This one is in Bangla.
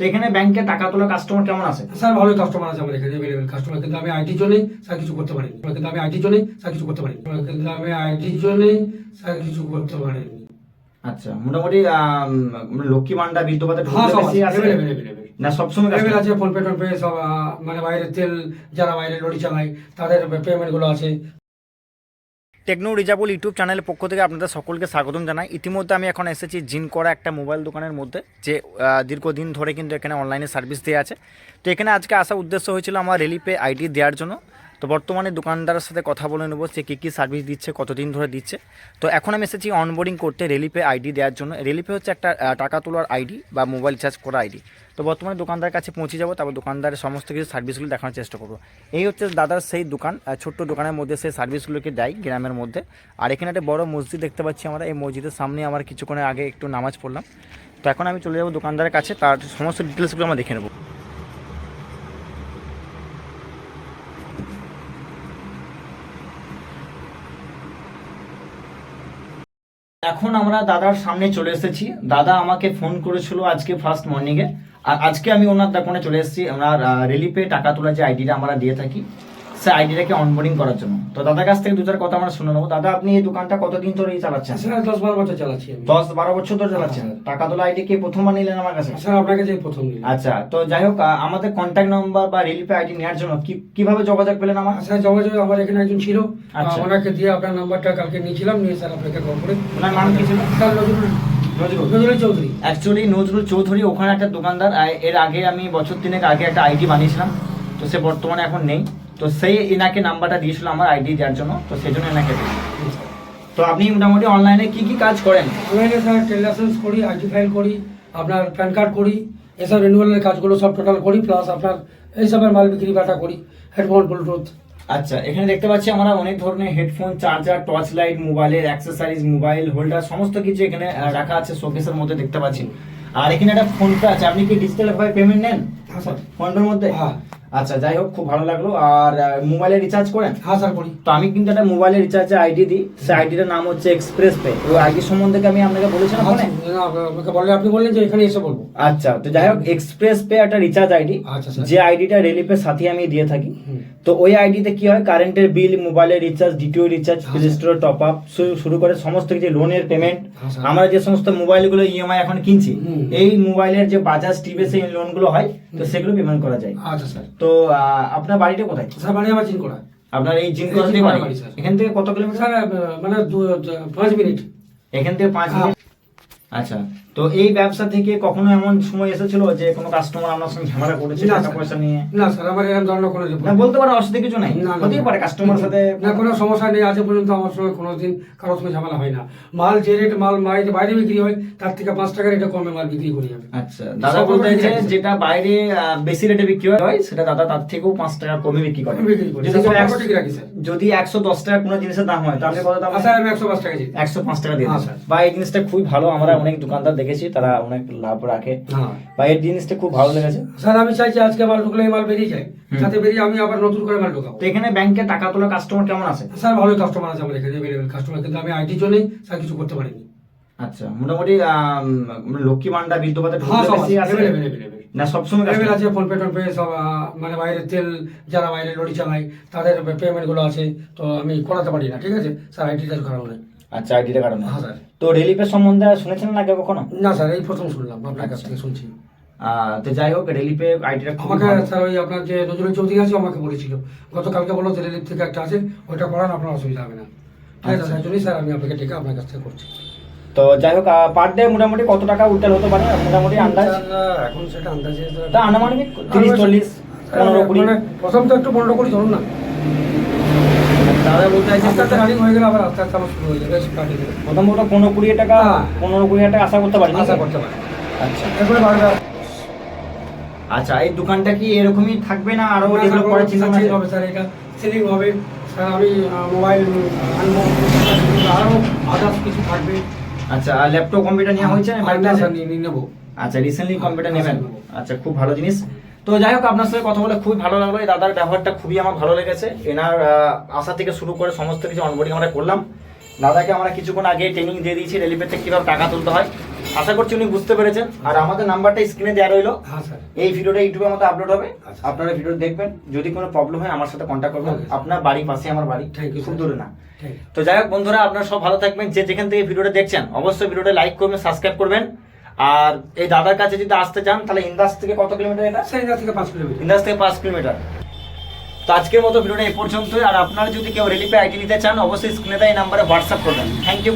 তো এখানে ব্যাংকে টাকা তোলা কাস্টমার কেমন আছে? স্যার ভালোই কাস্টমার আছে আমার এখানে অ্যাভেলেবেল কাস্টমার কিন্তু আমি আইটির জন্যই স্যার কিছু করতে পারিনি। কিন্তু আমি আইটির জন্যই স্যার কিছু করতে পারিনি। কিন্তু আমি আইটির জন্যই স্যার কিছু করতে পারিনি। আচ্ছা মোটামুটি লক্ষ্মী ভান্ডার বৃদ্ধ ভাতা হ্যাঁ না সবসময় অ্যাভেলেবেল আছে ফোনপে টোনপে সব মানে বাইরে তেল যারা বাইরে লড়ি চালায় তাদের পেমেন্টগুলো আছে। টেকনো রিজাবল ইউটিউব চ্যানেলের পক্ষ থেকে আপনাদের সকলকে স্বাগতম জানাই। ইতিমধ্যে আমি এখন এসেছি জিন করা একটা মোবাইল দোকানের মধ্যে, যে দীর্ঘদিন ধরে কিন্তু এখানে অনলাইনে সার্ভিস দেওয়া আছে। তো এখানে আজকে আসার উদ্দেশ্য হয়েছিল আমার রেলিপে আইডি দেওয়ার জন্য। তো বর্তমানে দোকানদারের সাথে কথা বলে নেব সে কী কী সার্ভিস দিচ্ছে, কতদিন ধরে দিচ্ছে। তো এখন আমি এসেছি অনবোর্ডিং করতে রেলিপে আইডি দেওয়ার জন্য। রেলিপে হচ্ছে একটা টাকা তোলার আইডি বা মোবাইল চার্জ করা আইডি তো বর্তমানে দোকানদার কাছে পৌঁছে যাব, তারপর দোকানদারের সমস্ত কিছু সার্ভিসগুলো দেখানোর চেষ্টা করব। এই হচ্ছে দাদার সেই দোকান ছোট্ট দোকানের মধ্যে সেই সার্ভিসগুলোকে দেয় গ্রামের মধ্যে। আর এখানে একটা বড় মসজিদ দেখতে পাচ্ছি আমরা, এই মসজিদের সামনে আমার কিছুক্ষণের আগে একটু নামাজ পড়লাম। তো এখন আমি চলে যাব দোকানদারের কাছে, তার সমস্ত ডিটেলসগুলো আমরা দেখে নেব। এখন আমরা দাদার সামনে চলে এসেছি। দাদা আমাকে ফোন করেছিল আজকে ফার্স্ট মর্নিংয়ে আর আজকে আমি ওনার দোকানে চলে এসেছি। আমরা রেলিপে টাকা তোলা যে আইডিটা আমরা দিয়ে থাকি। সে আইডিটাকে অনবোর্ডিং করার জন্য। তো দাদার কাছ থেকে দু চার কথা আমরা শুনে নেব। দাদা আপনি এই দোকানটা কতদিন ধরে চালাচ্ছেন? স্যার দশ বারো বছর চালাচ্ছি দশ বারো বছর ধরে চালাচ্ছেন? টাকা তোলা আইডি কি প্রথমবার নিলেন আমার কাছে? স্যার আপনাকে যে প্রথম নিলাম। আচ্ছা তো যাই হোক আমাদের কন্ট্যাক্ট নাম্বার বা রিলিপে আইডি নেওয়ার জন্য কি- কীভাবে যোগাযোগ পেলেন আমার? স্যার যোগাযোগ আমার এখানে একজন ছিল। আচ্ছা। ওনাকে দিয়ে আপনার নাম্বারটা কালকে নিয়েছিলাম নিয়ে স্যার আপনাকে কল করে ওনার নাম কি ছিল? Sir Nazrul actually Nazrul Chowdhury. ওখানে একটা দোকানদার। এর আগে আমি বছর তিনেক আগে একটা আইডি বানিয়েছিলাম। তো সে বর্তমানে এখন নেই। তো সেই এনাকে নাম্বারটা দিয়েছিল আমার আইডি দেওয়ার জন্য তো সেই জন্য এনাকে দিই তো আপনি মোটামুটি অনলাইনে কি কি কাজ করেন? অনলাইনে স্যার টেল লাইসেন্স করি আইডি ফাইল করি আপনার প্যান কার্ড করি এসব রিনিউয়ালের কাজগুলো সব টোটাল করি প্লাস আপনার এইসবের মাল বিক্রি বাটা করি হেডফোন ব্লুটুথ আচ্ছা এখানে দেখতে পাচ্ছি আমরা অনেক ধরনের হেডফোন চার্জার টর্চ লাইট মোবাইলের অ্যাক্সেসরিজ মোবাইল হোল্ডার সমস্ত কিছু এখানে রাখা আছে শোকেসের মধ্যে দেখতে পাচ্ছি। আর এখানে একটা ফোন পে আছে আপনি কি ডিজিটাল ভাবে পেমেন্ট নেন? স্যার। ফোন পের মধ্যে? হ্যাঁ। আচ্ছা যাই হোক খুব ভালো লাগল। আর মোবাইলে রিচার্জ করেন? হ্যাঁ স্যার করি। তো আমি কিন্তু একটা মোবাইলে রিচার্জের আইডি দিই। সেই আইডিটার নাম হচ্ছে এক্সপ্রেস পে ওই আইডি সম্বন্ধে আমি আপনাকে বলেছিলাম আচ্ছা, না, আমাকে আপনি বললেন যে এখানে এসে বলব। আচ্ছা তো যাই হোক এক্সপ্রেস পে একটা রিচার্জ আইডি আচ্ছা, যে আইডিটা রেলিপের সাথে আমি দিয়ে থাকি। তো ওই আইডিতে কি হয়? কারেন্টের বিল মোবাইলের রিচার্জ ডিটিও রিচার্জ হ্যাঁ, প্লে স্টোর টপ আপ শুরু করে সমস্ত কিছু লোনের পেমেন্ট হ্যাঁ, আমরা যে সমস্ত মোবাইলগুলো ইএমআই এখন কিনছি এই মোবাইলের যে বাজাজ টিভিএস এই লোনগুলো হয়। তো সেগুলো পেমেন্ট করা যায়। আচ্ছা স্যার। তো আপনার বাড়িটা কোথায়? স্যার বাড়ি আমার চিনকোড়া আপনার এই জিনকোড়া থেকে বাড়ি। এখান থেকে কত কিলোমিটার? মানে পাঁচ মিনিট। এখান থেকে পাঁচ হ্যাঁ। মিনিট? আচ্ছা। তো এই ব্যবসা থেকে কখনো এমন সময় এসেছিল যে কোনো কাস্টমার আপনার সঙ্গে ঝামেলা করেছে টাকা পয়সা নিয়ে? না স্যার আমার এরকম ধরনের কোনো না বলতে পারো অসুবিধা কিছু নাই। হতেই পারে কাস্টমার সাথে না কোনো সমস্যা নেই আজ পর্যন্ত আমার সঙ্গে কোনোদিন কারোর সঙ্গে ঝামেলা হয় না। মাল যে রেট মাল বাইরে বাইরে বিক্রি হয় তার থেকে পাঁচ টাকা রেটে কমে মাল বিক্রি করি আমি। আচ্ছা দাদা বলতে চাইছে। যেটা বাইরে বেশি রেটে বিক্রি হয় সেটা দাদা তার থেকেও পাঁচ টাকা কমে বিক্রি করে। বিক্রি করি। যদি কোনো একশো- দশ টাকা কোনো জিনিসের দাম হয় তাহলে কত দাম স্যার আমি একশো পাঁচ টাকা দিই একশো পাঁচ টাকা দিয়ে স্যার। বা এই জিনিসটা খুবই ভালো আমরা অনেক দোকানদার দেখেছি তারা অনেক লাভ রাখে। হ্যাঁ। বা এই জিনিসটা খুব ভালো লেগেছে। স্যার আমি চাইছি আজকে মাল ঢুকলে মাল বেরিয়ে যায়। সাথে বেরিয়ে আমি আবার নতুন করে মাল ঢুকাবো। তো এখানে ব্যাংকে টাকা তোলা কাস্টমার কেমন আছে? স্যার ভালোই কাস্টমার আছে আমার এখানে অ্যাভেলেবেল কাস্টমার কিন্তু আমি আইটির জন্যই স্যার কিছু করতে পারিনি। আচ্ছা মোটামুটি লক্ষ্মী ভান্ডার বৃদ্ধ ভাতা হ্যাঁ না সবসময় customer- আছে ফোনপে টোনপে সব মানে বাইরে তেল যারা বাইরে লড়ি চালায় তাদের পেমেন্টগুলো আছে। তো আমি করাতে পারি না ঠিক আছে? স্যার আইটি কাজ করাবো না আচ্ছা আইডিটা কারণ হ্যাঁ স্যার তো রেলিপের সম্বন্ধে শুনেছেন না কেউ কখনো? না স্যার এই প্রথম শুনলাম আপনার কাছ থেকে শুনছি। তো যাই হোক রেলিপে আইডিটা আমাকে স্যার ওই আপনার যে নজরুল চৌধুরী আছে আমাকে বলেছিল। গতকালকে বলো রিলিফ থেকে একটা আছে ওইটা করান আপনার অসুবিধা হবে না। ঠিক আছে আচ্ছা। জন্যই স্যার আমি আপনাকে ডেকে আপনার কাছ থেকে করছি। তো যাই হোক পার ডে মোটামুটি কত টাকা উল্টাল হতে পারে? মোটামুটি আন্দাজ? এখন সেটা আন্দাজে তা আনুমানিক তিরিশ চল্লিশ পনেরো কুড়ি। মানে প্রথম তো একটু পনেরো কুড়ি ধরুন না। দাদা বলতে আস্তে আস্তে রানিং হয়ে গেলে আবার আস্তে আস্তে আমার শুরু যাবে কাটিয়ে দেবে প্রথম প্রথম পনেরো কুড়ি টাকা। পনেরো কুড়ি টাকা আশা করতে পারি আশা করতে পারে আচ্ছা। এরপরে বাড়বে আচ্ছা এই দোকানটা কি এরকমই থাকবে না আরও ডেভেলপ করার চিন্তা চেঞ্জ হবে স্যার এটা সেলিং হবে। স্যার আমি মোবাইল আনব আরও আদার্স কিছু থাকবে। আচ্ছা আর ল্যাপটপ কম্পিউটার নেওয়া হয়েছে আর না স্যার নিয়ে নেব। আচ্ছা রিসেন্টলি কম্পিউটার নেবেন। আচ্ছা খুব ভালো জিনিস। তো যাই হোক আপনার সাথে কথা বলে খুবই ভালো লাগল। এই দাদার ব্যবহারটা খুবই আমার ভালো লেগেছে। এনার আশা থেকে শুরু করে সমস্ত কিছু অনবোর্ডিং আমরা করলাম। দাদাকে আমরা কিছুক্ষণ আগে ট্রেনিং দিয়ে দিয়েছি রেলিপেতে কীভাবে টাকা তুলতে হয়। আশা করছি উনি বুঝতে পেরেছেন। আর আমাদের নাম্বারটা স্ক্রিনে দেওয়া রইল। হ্যাঁ স্যার। এই ভিডিওটা ইউটিউবের মধ্যে আপলোড হবে। আচ্ছা। আপনারা ভিডিও দেখবেন। যদি কোনো প্রবলেম হয় আমার সাথে কন্ট্যাক্ট করবেন। আপনার বাড়ির পাশে আমার বাড়ি। খুব দূরে না। তো যাই হোক বন্ধুরা আপনারা সব ভালো থাকবেন। যে যেখান থেকে ভিডিওটা দেখছেন অবশ্যই ভিডিওটা লাইক করবেন সাবস্ক্রাইব করবেন। আর এই দাদার কাছে যদি আসতে চান তাহলে ইন্দাস থেকে কত কিলোমিটার এটা? সেই জায়গা থেকে পাঁচ কিলোমিটার। ইন্দাস থেকে পাঁচ কিলোমিটার। তো আজকের মতো ভিডিওটা এই পর্যন্তই। আর আপনারা যদি কেউ রেলিপে আইডি নিতে চান অবশ্যই স্ক্রিনে দেয় এই নাম্বারে হোয়াটসঅ্যাপ করবেন। Thank you